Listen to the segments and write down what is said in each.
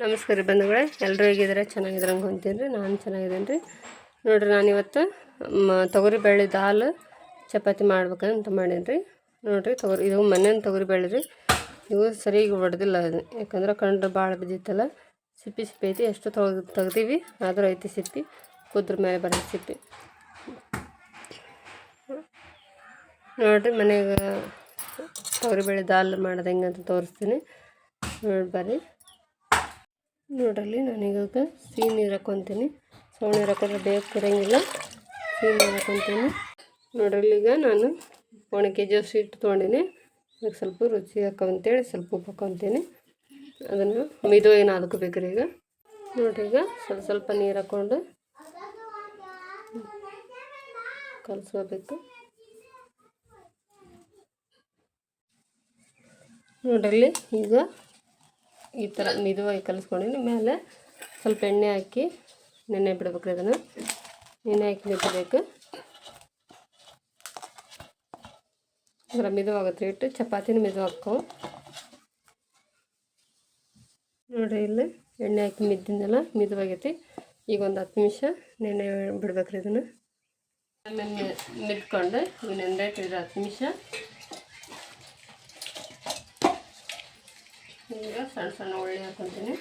ನಮಸ್ಕಾರ ರೀ ಬಂಧುಗಳೇ ಎಲ್ಲರೂ ಹೇಗಿದ್ದಾರೆ? ಚೆನ್ನಾಗಿದ್ರೆ ಹೊಂತೀನಿ ರೀ ನಾನು ಚೆನ್ನಾಗಿದ್ದೀನಿ ರೀ ನೋಡಿರಿ, ನಾನಿವತ್ತು, ಮ, ತೊಗರಿ ಬೇಳೆ ದಾಲ್ ಚಪಾತಿ ಮಾಡ್ಬೇಕಂತ ಮಾಡೀನಿ ರೀ ನೋಡಿರಿ, ತೊಗರಿ, ಇದು ಮನೇನ ತೊಗರಿ ಬೇಳೆ ರೀ. ಇವು ಸರಿಯಾಗಿ ಹೊಡೆದಿಲ್ಲ ಅದು. ಯಾಕಂದ್ರೆ ಕಣ್ಣು ಭಾಳ ಬಿದ್ದಿತ್ತಲ್ಲ. ಸಿಪ್ಪಿ ಸಿಪ್ಪಿ ಐತಿ, ಎಷ್ಟು ತೊಗ, ತೆಗ್ದೀವಿ, ಆದರೂ ಐತಿ ಸಿಪ್ಪಿ. ಕುದ್ರ ಮೇಲೆ ಬರೋ ಸಿಪ್ಪಿ. ನೋಡಿರಿ ಮನೆಗೆ ತೊಗರಿಬೇಳೆ ದಾಲ್ ಮಾಡೋದು ಹೆಂಗಂತ ತೋರಿಸ್ತೀನಿ. ನೋಡಿ ಬರ್ರಿ. ನೋಡ್ರಲ್ಲಿ ನಾನೀಗ ಸಿಹಿ ನೀರು ಹಾಕ್ಕೊತೀನಿ ಸೌಳೆ ನೀರು ಹಾಕೊಂಡ್ರೆ ಬೇಗ ಇರಂಗಿಲ್ಲ ಸಿಹಿ ನೀರು ಹಾಕ್ಕೊತೀನಿ ನೋಡ್ರಲ್ಲಿ ಈಗ ನಾನು ಒಣ ಕೆ ಜಿ ಅಷ್ಟು ಹಿಟ್ಟು ತೊಗೊಂಡಿನಿ ಅದಕ್ಕೆ ಸ್ವಲ್ಪ ರುಚಿ ಹಾಕೊಂತೇಳಿ ಸ್ವಲ್ಪ ಉಪ್ಪು ಹಾಕ್ಕೊತೀನಿ ಅದನ್ನು ಮಿದು ಏನು ಅದಕ್ಕೆ ಈಗ. ನೋಡ್ರಿ ಈಗ ಸ್ವಲ್ಪ ಸ್ವಲ್ಪ ನೀರು ಹಾಕ್ಕೊಂಡು ಕಲಸ್ಕೋಬೇಕು. ನೋಡ್ರಲ್ಲಿ ಈಗ ಈ ಥರ ಮಿದುವಾಗಿ ಕಲಿಸ್ಕೊಂಡಿನಿ ಮೇಲೆ ಸ್ವಲ್ಪ ಎಣ್ಣೆ ಹಾಕಿ ನೆನೆ ಬಿಡ್ಬೇಕು ಅದನ್ನು. ನೆನೆ ಹಾಕಿ ಬಿಡಬೇಕು ಅದರ ಮಿದುವಾಗುತ್ತೆ ಇಟ್ಟು ಚಪಾತಿನ ಮಿದು ಹಾಕೋ ನೋಡಿರಿ ಇಲ್ಲಿ ಎಣ್ಣೆ ಹಾಕಿ ಮಿದ್ದಿಂದೆಲ್ಲ ಮಿದುವಾಗೈತಿ. ಈಗ ಒಂದು ಹತ್ತು ನಿಮಿಷ ನೆನೆ ಬಿಡ್ಬೇಕ್ರಿ ಇದನ್ನು ಆಮೇಲೆ ಮಿದ್ಕೊಂಡು ಇಟ್ಟಿದ್ರೆ ಹತ್ತು ನಿಮಿಷ ಈಗ ಸಣ್ಣ ಸಣ್ಣ ಉಳ್ಳಿ ಹಾಕೊತೀನಿ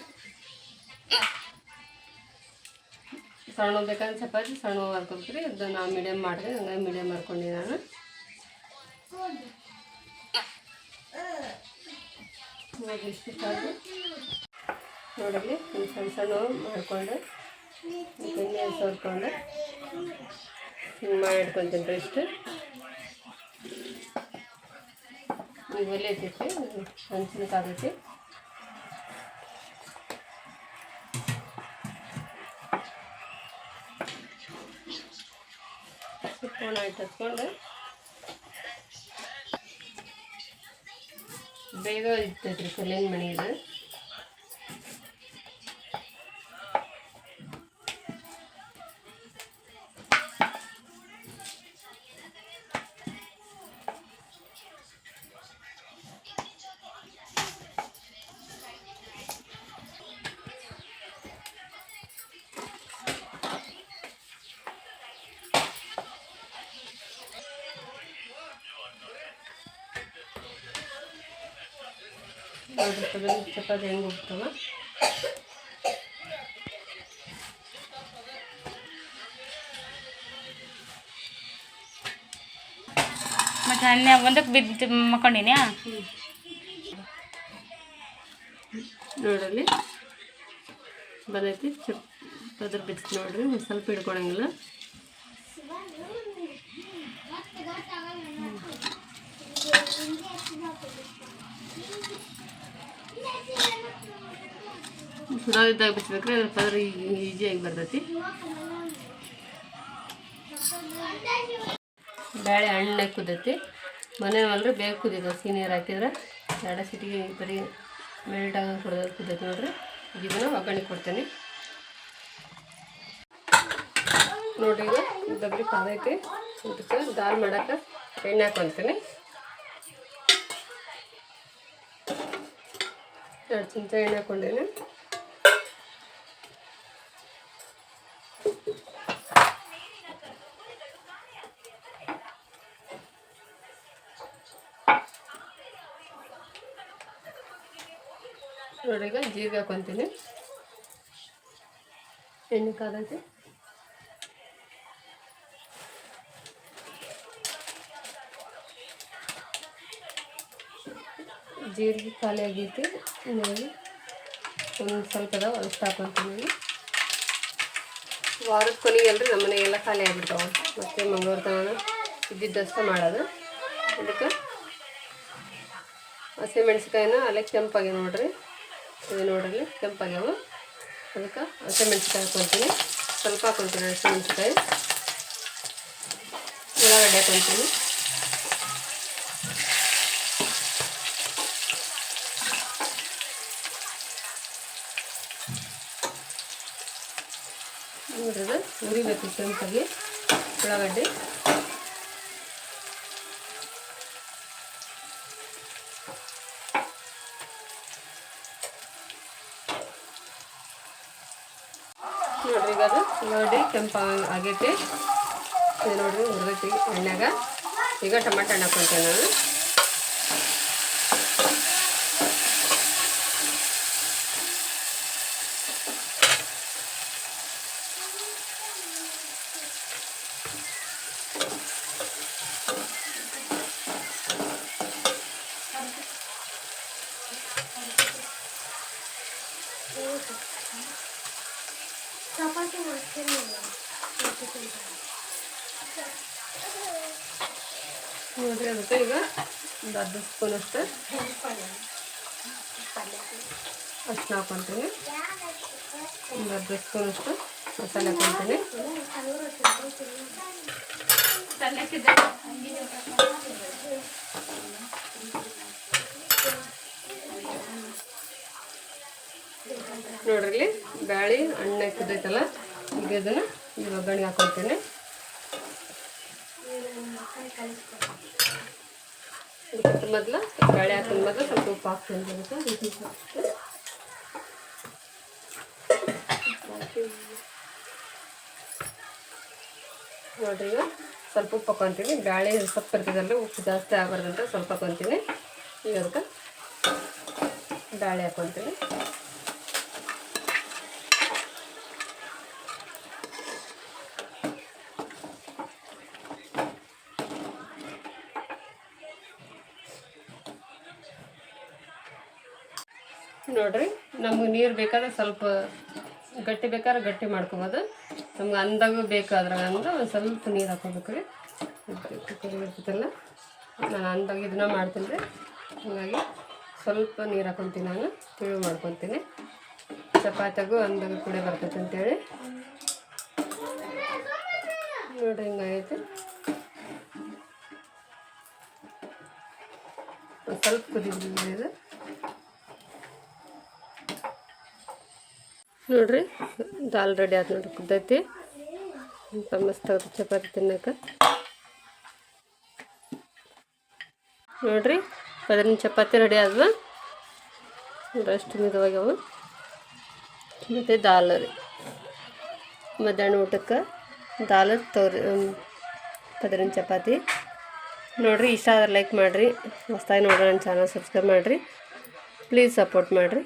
ಸಣ್ಣ ಬೇಕಂದ್ರೆ ಚಪಾತಿ ಸಣ್ಣ ಹಾಕೊತೀರಿ ಅದು ನಾವು ಮೀಡಿಯಮ್ ಮಾಡಿದೆ, ಹಂಗಾಗಿ ಮೀಡಿಯಮ್ ಮಾಡ್ಕೊಂಡೆ ನಾನು. ನೋಡಿ ಇಷ್ಟು ಸಾಕು ಸಣ್ಣ ಸಣ್ಣ ಮಾಡಿಕೊಂಡು ಎಣ್ಣೆ ಸೋರ್ಕೊಂಡು ಹಿಂಗೆ ಮಾಡಿ ಇಟ್ಕೊತೀನಿ ಇಷ್ಟು ಈಗ ಒಲೆ ಐತೈತಿ ಹಂಚಿನಕಾಗೈತಿ ಸ್ಪೂನ್ ಇಟ್ಟು ಹಚ್ಕೊಂಡು ಬೇಗ ಇರ್ತೈತ್ರಿ ಕಲ್ಲಿನ ಮಣಿ ಇದು ನೋಡಿರ್ತದೆ ಚಪಾತಿ ಹೆಂಗೆ ಹೋಗ್ತಾವ? ಮತ್ತು ಅನ್ನ ಒಂದಕ್ಕೆ ಬಿದ್ದು ಮಕ್ಕೊಂಡಿನಿ ನೋಡಲ್ಲಿ. ಬಂದೈತಿ ಚಪ್ ಅದ್ರ ಬಿದ್ದು ನೋಡ್ರಿ ಒಂದು ಸ್ವಲ್ಪ ಹಿಡ್ಕೊಳಂಗಿಲ್ಲ. ಸುಡೋದಿದ್ದಾಗ ಬಿಚ್ಚಬೇಕ್ರೆ ಪದರಿ ಈಜಿಯಾಗಿ ಬರ್ತೈತಿ. ಬೇಳೆ ಹಣ್ಣೆ ಕುದೈತಿ. ಮನೆ ಅಂದ್ರೆ ಬೇಗ ಕುದಿದ ಸೀನಿಯರ್ ನೀರು ಹಾಕಿದ್ರೆ ಎರಡ ಸಿಟಿಗೆ ಬರೀ ಮೆಲ್ಟ್ ಆಗೋ ಕುಡ್ದು ಕುದೈತಿ ನೋಡ್ರಿ. ಇದನ್ನ ಒಗ್ಗರಣೆ ಕೊಡ್ತೀನಿ. ನೋಡ್ರಿ ಈಗ ಡಬ್ರಿ ಕಾದೈತಿ ಊಟಕ್ಕೆ ದಾಲ್ ಮಾಡಕ್ಕೆ ಎಣ್ಣೆ ಹಾಕೊತೀನಿ. ಎರಡು ಚಿಂತೆ ಎಣ್ಣೆ ಹಾಕೊಂಡೇನೆ. ನೋಡಿ ಈಗ ಜೀರಿಗೆ ಹಾಕೊತೀನಿ. ಎಣ್ಣೆ ಕಾದಂತೆ ಜೀರಿಗೆ ಖಾಲಿ ಆಗೈತಿ. ನೋಡಿ, ಒಂದು ಸ್ವಲ್ಪ ಅದಾವ ಅಷ್ಟು ಹಾಕೊತೀನಿ ವಾರದ ಕೊನೆಗೆ ಅಲ್ರಿ, ನಮ್ಮ ಮನೆಗೆಲ್ಲ ಖಾಲಿ ಆಗಿಬಿಡ್ತಾವೆ ಮತ್ತು ಮಂಗಳೂರು ತನ ಇದ್ದಿದ್ದಷ್ಟು ಮಾಡೋದು. ಅದಕ್ಕೆ ಹಸಿಮೆಣ್ಸಿಕಾಯಿನ ಅಲ್ಲೇ ಕೆಂಪಾಗಿ ನೋಡ್ರಿ. ಇದು ನೋಡ್ರಿ, ಕೆಂಪಾಗ್ಯಾವ. ಅದಕ್ಕೆ ಹಸಿಮೆಣ್ಸಿಕಾಯಿ ಹಾಕೊತೀನಿ. ಸ್ವಲ್ಪ ಹಾಕೊತೀನಿ ಹಸಿಮೆಣ್ಸಿಕಾಯಿ ಉಳ್ಳಾಗಡ್ಡೆ ಹಾಕೊತೀನಿ. ನೋಡ್ರಿ ಉರಿಬೇಕು ಕೆಂಪಾಗಿ ಉಳ್ಳಾಗಡ್ಡೆ ನೋಡ್ರಿ ಈಗ ಅದು ನೋಡಿ ಕೆಂಪ ಆಗೈತಿ. ನೋಡಿರಿ ನೋಡ್ರಿ ಹುರಿದೈತಿ. ಎಣ್ಣೆಗ. ಈಗ ಟೊಮೆಟೊ ಹಣ್ಣು ಹಾಕೊಂತೇನೆ ನಾನು. ನೋಡ್ರಿ ಅದಕ್ಕೆ ಈಗ ಒಂದು ಅರ್ಧ ಸ್ಪೂನ್ ಅಷ್ಟು. ಅಷ್ಟು ಹಾಕೊತೀನಿ. ಒಂದು ಅರ್ಧ ಸ್ಪೂನ್ ಅಷ್ಟು ಮಸಾಲೆ ಹಾಕೊತೀನಿ. ನೋಡ್ರಿ ಬ್ಯಾಳಿ ಅಣ್ಣ ಹಾಕಿದೈತಲ್ಲ ಈಗ ಇದನ್ನು ಈ ಒಗ್ಗರಣೆ ಹಾಕೊಳ್ತೇನೆ. ಮೊದಲು, ಬೇಳೆ ಹಾಕಿದ ಮೊದಲು ಸ್ವಲ್ಪ ಉಪ್ಪು ಹಾಕ್ತೀನಿ ನೋಡ್ರಿ ಈಗ ಸ್ವಲ್ಪ ಉಪ್ಪು ಹಾಕೊತೀನಿ. ಬ್ಯಾಳೆ ಸೊಪ್ಪು ಇರ್ತದಲ್ಲ, ಉಪ್ಪು ಜಾಸ್ತಿ ಆಗಬಾರ್ದಂತ ಸ್ವಲ್ಪ ಹಾಕೊತೀನಿ. ಈಗ ಅದಕ್ಕೆ ಬ್ಯಾಳೆ ಹಾಕೊತೀನಿ ನೋಡ್ರಿ, ನಮ್ಗೆ ನೀರು ಬೇಕಾದ್ರೆ ಸ್ವಲ್ಪ ಗಟ್ಟಿ ಬೇಕಾದ್ರೆ ಗಟ್ಟಿ ಮಾಡ್ಕೊಬೋದು. ನಮ್ಗೆ ಅಂದಾಗೂ ಬೇಕಾದ್ರಾಗ ಅಂದ್ರೆ ಒಂದು ಸ್ವಲ್ಪ ನೀರು ಹಾಕೋಬೇಕು ರೀ ಇರ್ತೈತಲ್ಲ ನಾನು ಅಂದಾಗ ಇದನ್ನ ಮಾಡ್ತೀನಿ ರೀ. ಹಾಗಾಗಿ ಸ್ವಲ್ಪ ನೀರು ಹಾಕೊತೀನಿ ನಾನು, ತಿಳಿ ಮಾಡ್ಕೊತೀನಿ. ಚಪಾತಿಗೂ ಅಂದಾಗ ಕೂಡ ಬರ್ತೈತೆ ಅಂತೇಳಿ. ನೋಡಿರಿ ಹಿಂಗಾಗೈತೆ ಸ್ವಲ್ಪ ಕುದಿದ್ರಿ ಇದು. ನೋಡ್ರಿ ದಾಲ್ ರೆಡಿ ಆಯ್ತು ನೋಡ್ರಿ, ಕುದ್ದೈತಿ. ಅಂತ ಮಸ್ತ್ ಆಗತ್ತೆ, ಚಪಾತಿ ತಿನ್ನಕ್ಕೆ ನೋಡ್ರಿ ಅದನ್ನ ಚಪಾತಿ ರೆಡಿ ಆದ್ವ. ನೋಡ್ರಿ, ಅಷ್ಟು ಮಿದವಾಗ್ಯವು ಮತ್ತು ದಾಲ್ ರೀ. ಮಧ್ಯಾಹ್ನ ಊಟಕ್ಕೆ ದಾಲ್ ತೋರಿ ಪದರಿನ ಚಪಾತಿ. ನೋಡ್ರಿ, ಇಷ್ಟ ಆದ್ರೆ ಲೈಕ್ ಮಾಡಿರಿ. ಹೊಸ್ದಾಗಿ ನೋಡ್ರಿ ನನ್ನ ಚಾನಲ್ ಸಬ್ಸ್ಕ್ರೈಬ್ ಮಾಡಿರಿ. ಪ್ಲೀಸ್ ಸಪೋರ್ಟ್ ಮಾಡಿರಿ.